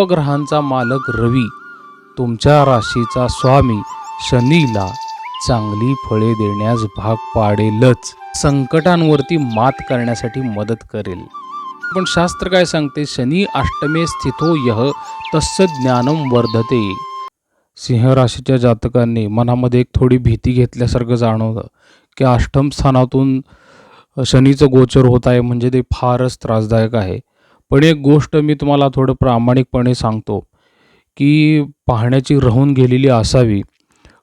उपग्रहांचा मालक रवी तुमच्या राशीचा स्वामी शनीला चांगली फळे देण्यास भाग पाडेलच. संकटांवरती मात करण्यासाठी मदत करेल. पण शास्त्र काय सांगते? शनी अष्टमे स्थितो यह तस्य ज्ञानम वर्धते. सिंह राशीच्या जातकांनी मनामध्ये एक थोडी भीती घेतल्यासारखं जाणवलं की अष्टम स्थानातून शनीचं गोचर होत आहे म्हणजे ते फारच त्रासदायक आहे. पण एक गोष्ट मी तुम्हाला थोडं प्रामाणिकपणे सांगतो की पाहण्याची राहून गेलेली असावी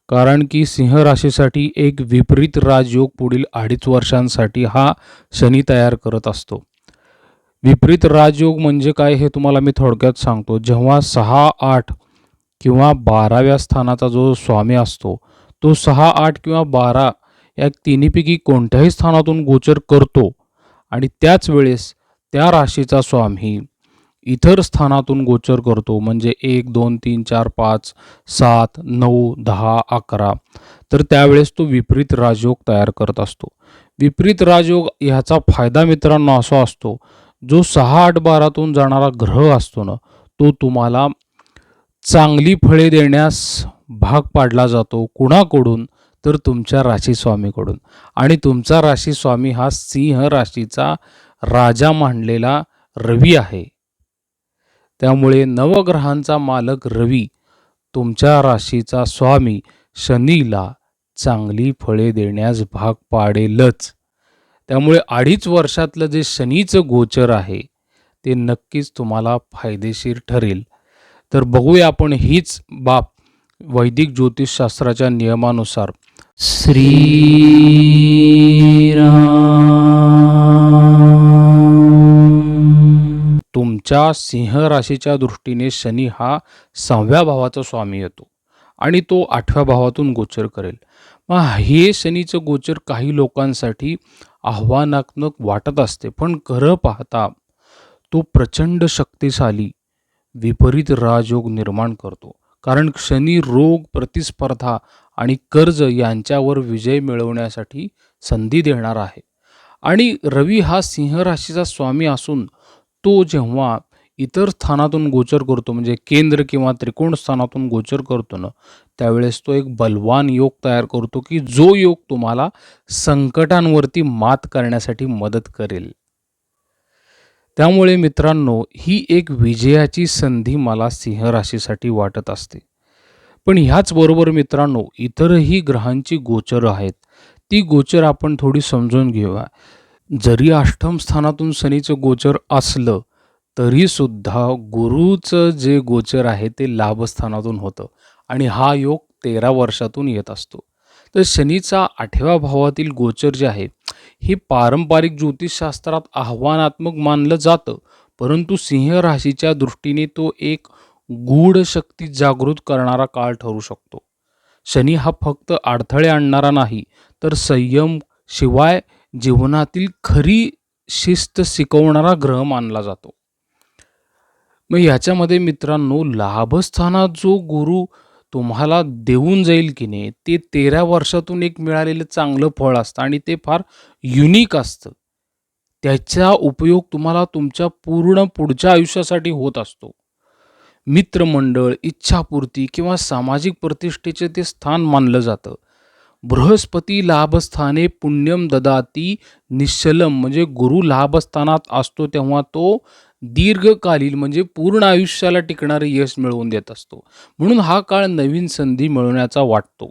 कारण की सिंह राशीसाठी एक विपरीत राजयोग पुढील अडीच वर्षांसाठी हा शनी तयार करत असतो. विपरीत राजयोग म्हणजे काय हे तुम्हाला मी थोडक्यात सांगतो. जेव्हा सहा आठ किंवा बाराव्या स्थानाचा जो स्वामी असतो तो सहा आठ किंवा बारा या तिन्हीपैकी कोणत्याही स्थानातून गोचर करतो आणि त्याच वेळेस त्या राशीचा स्वामी इतर स्थानातून गोचर करतो म्हणजे एक दोन तीन चार पाच सात नऊ दहा अकरा. तर त्यावेळेस तो विपरीत राजयोग तयार करत असतो. विपरीत राजयोग ह्याचा फायदा मित्रांनो असा असतो जो सहा आठ बारातून जाणारा ग्रह असतो ना तो तुम्हाला चांगली फळे देण्यास भाग पाडला जातो कुणाकडून? तर तुमच्या राशी स्वामीकडून आणि तुमचा राशी स्वामी हा सिंह राशीचा राजा मांडलेला रवी आहे. त्यामुळे नवग्रहांचा मालक रवी तुमच्या राशीचा स्वामी शनीला चांगली फळे देण्यास भाग पाडेलच. त्यामुळे अडीच वर्षातलं जे शनीचं गोचर आहे ते नक्कीच तुम्हाला फायदेशीर ठरेल. तर बघूया आपण हीच बाब वैदिक ज्योतिषशास्त्राच्या नियमानुसार. श्री तुमच्या सिंह राशीच्या दृष्टीने शनी हा सहाव्या भावाचा स्वामी येतो आणि तो आठव्या भावातून गोचर करेल. मग हे शनीचं गोचर काही लोकांसाठी आव्हानात्मक वाटत असते. पण खरं पाहता तो प्रचंड शक्तिशाली विपरीत राजयोग निर्माण करतो. कारण शनी रोग प्रतिस्पर्धा आणि कर्ज यांच्यावर विजय मिळवण्यासाठी संधी देणार आहे. आणि रवी हा सिंह राशीचा स्वामी असून तो जेव्हा इतर स्थानातून गोचर करतो म्हणजे केंद्र किंवा त्रिकोण स्थानातून गोचर करतो ना त्यावेळेस तो एक बलवान योग तयार करतो की जो योग तुम्हाला संकटांवरती मात करण्यासाठी मदत करेल. त्यामुळे मित्रांनो ही एक विजयाची संधी मला सिंह राशीसाठी वाटत असते. पण ह्याचबरोबर मित्रांनो इतरही ग्रहांची गोचर आहेत. ती गोचर आपण थोडी समजून घेऊया. जरी अष्टम स्थानातून शनीचं गोचर असलं तरीसुद्धा गुरुचं जे गोचर आहे ते लाभस्थानातून होतं. आणि हा योग तेरा वर्षातून येत असतो. तर शनीचा आठव्या भावातील गोचर जे आहे हे पारंपरिक ज्योतिषशास्त्रात आव्हानात्मक मानलं जातं. परंतु सिंह राशीच्या दृष्टीने तो एक गूढ शक्ती जागृत करणारा काळ ठरू शकतो. शनी हा फक्त अडथळे आणणारा नाही तर संयम शिवाय जीवनातील खरी शिस्त शिकवणारा ग्रह मानला जातो. मग ह्याच्यामध्ये मित्रांनो लाभस्थानात जो गुरु तुम्हाला देऊन जाईल की नाही ते तेरा वर्षातून एक मिळालेलं चांगलं फळ असतं आणि ते फार युनिक असतं. त्याचा उपयोग तुम्हाला तुमच्या पूर्ण पुढच्या आयुष्यासाठी होत असतो. मित्रमंडळ इच्छापूर्ती किंवा सामाजिक प्रतिष्ठेचे ते स्थान मानलं जातं. बृहस्पती लाभस्थाने पुण्यम ददाती निश्चलम म्हणजे गुरु लाभस्थानात असतो तेव्हा तो दीर्घकालीन म्हणजे पूर्ण आयुष्याला टिकणारे यश मिळवून देत असतो. म्हणून हा काळ नवीन संधी मिळवण्याचा वाटतो.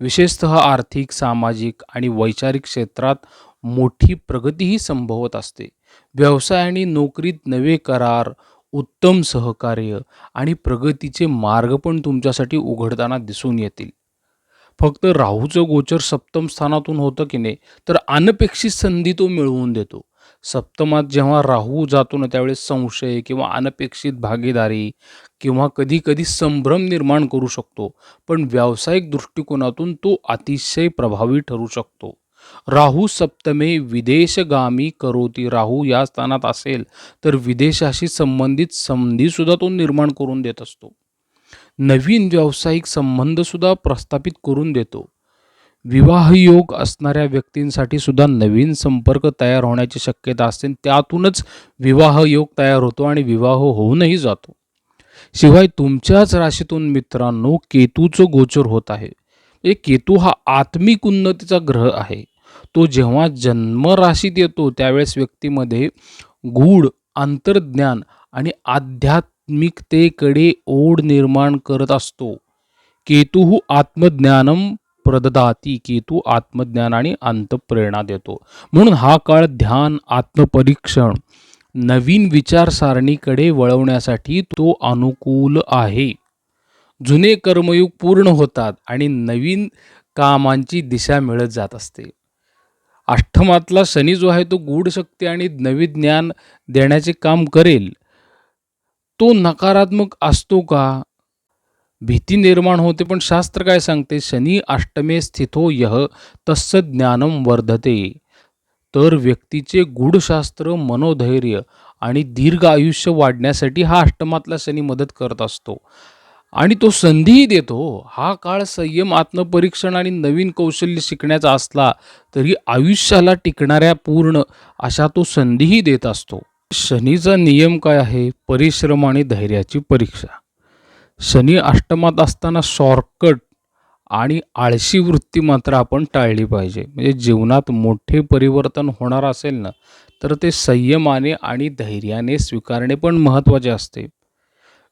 विशेषतः आर्थिक सामाजिक आणि वैचारिक क्षेत्रात मोठी प्रगतीही संभवत असते. व्यवसाय आणि नोकरीत नवे करार उत्तम सहकार्य आणि प्रगतीचे मार्ग पण तुमच्यासाठी उघडताना दिसून येतील. फक्त राहूचं गोचर सप्तम स्थानातून होतं की नाही तर अनपेक्षित संधी तो मिळवून देतो. सप्तमात जेव्हा राहू जातो ना त्यावेळेस संशय किंवा अनपेक्षित भागीदारी किंवा कधी कधी संभ्रम निर्माण करू शकतो. पण व्यावसायिक दृष्टिकोनातून तो अतिशय प्रभावी ठरू शकतो. राहू सप्तमे विदेशगामी करोती. राहू या स्थानात असेल तर विदेशाशी संबंधित संधीसुद्धा तो निर्माण करून देत असतो. नवीन व्यावसायिक संबंधसुद्धा प्रस्थापित करून देतो. विवाहयोग असणाऱ्या व्यक्तींसाठी सुद्धा नवीन संपर्क तयार होण्याची शक्यता असते. त्यातूनच विवाहयोग तयार होतो आणि विवाह होऊनही जातो. शिवाय तुमच्याच राशीतून मित्रांनो केतूचं गोचर होत आहे. म्हणजे केतू हा आत्मिक उन्नतीचा ग्रह आहे. तो जेव्हा जन्मराशीत येतो त्यावेळेस व्यक्तीमध्ये गूढ अंतर्ज्ञान आणि आध्यात्मिकतेकडे ओढ निर्माण करत असतो. केतू आत्मज्ञानम प्रददाती केतू आत्मज्ञान आणि अंतप्रेरणा देतो. म्हणून हा काळ ध्यान आत्मपरीक्षण नवीन विचारसारणीकडे वळवण्यासाठी तो अनुकूल आहे. जुने कर्मयुग पूर्ण होतात आणि नवीन कामांची दिशा मिळत जात असते. अष्टमातला शनी जो आहे तो गूढ शक्ती आणि नवीन ज्ञान देण्याचे काम करेल. तो नकारात्मक असतो का? भीती निर्माण होते पण शास्त्र काय सांगते? शनी अष्टमे स्थितो यह तस्स ज्ञानम वर्धते. तर व्यक्तीचे गूढशास्त्र मनोधैर्य आणि दीर्घ आयुष्य वाढण्यासाठी हा अष्टमातला शनी मदत करत असतो. आणि तो संधीही देतो. हा काळ संयम आत्मपरीक्षण आणि नवीन कौशल्य शिकण्याचा असला तरी आयुष्याला टिकणाऱ्या पूर्ण अशा तो संधीही देत असतो. शनीचा नियम काय आहे? परिश्रम आणि धैर्याची परीक्षा. शनी अष्टमात असताना शॉर्टकट आणि आळशी वृत्ती मात्र आपण टाळली पाहिजे. म्हणजे जीवनात मोठे परिवर्तन होणार असेल ना तर ते संयमाने आणि धैर्याने स्वीकारणे पण महत्त्वाचे असते.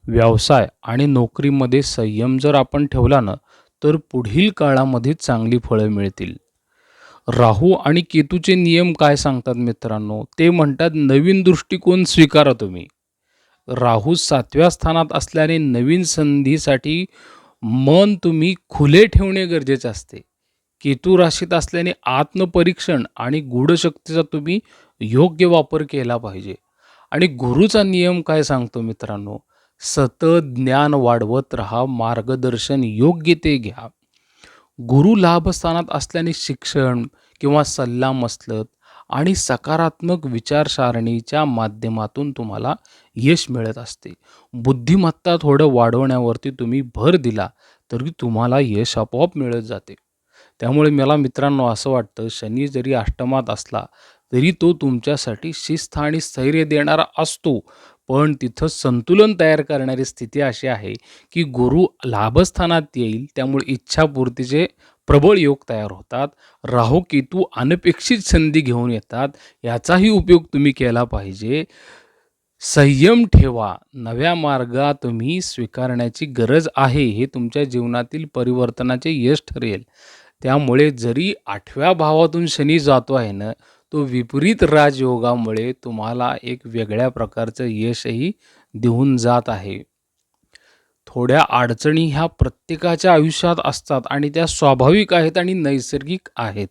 व्यवसाय आणि नोकरीमध्ये संयम जर आपण ठेवला ना तर पुढील काळामध्ये चांगली फळं मिळतील. राहू आणि केतूचे नियम काय सांगतात मित्रांनो? ते म्हणतात नवीन दृष्टिकोन स्वीकारा तुम्ही. राहू सातव्या स्थानात असल्याने नवीन संधीसाठी मन तुम्ही खुले ठेवणे गरजेचे असते. केतू राशीत असल्याने आत्मपरीक्षण आणि गूढशक्तीचा तुम्ही योग्य वापर केला पाहिजे. आणि गुरुचा नियम काय सांगतो मित्रांनो? सतत ज्ञान वाढवत राहा मार्गदर्शन योग्य ते घ्या. गुरु लाभस्थानात असल्याने शिक्षण किंवा सल्ला मसलत आणि सकारात्मक विचारसारणीच्या माध्यमातून तुम्हाला यश मिळत असते. बुद्धिमत्ता थोडं वाढवण्यावरती तुम्ही भर दिला तरी तुम्हाला यश आपोआप मिळत जाते. त्यामुळे मला मित्रांनो असं वाटतं शनी जरी अष्टमात असला तरी तो तुमच्यासाठी शिस्त आणि स्थैर्य देणारा असतो. पण तिथं संतुलन तयार करणारी स्थिती अशी आहे की गुरु लाभस्थानात येईल त्यामुळे इच्छापूर्तीचे प्रबळ योग तयार होतात. राहू केतू अनपेक्षित संधी घेऊन येतात. याचाही उपयोग तुम्ही केला पाहिजे. संयम ठेवा. नव्या मार्गा तुम्ही स्वीकारण्याची गरज आहे हे तुमच्या जीवनातील परिवर्तनाचे यश ठरेल. त्यामुळे जरी आठव्या भावातून शनी जातो आहे ना तो विपरीत राजयोगामुळे तुम्हाला एक वेगळ्या प्रकारचं यशही देऊन जात आहे. थोड्या अडचणी ह्या प्रत्येकाच्या आयुष्यात असतात आणि त्या स्वाभाविक आहेत आणि नैसर्गिक आहेत.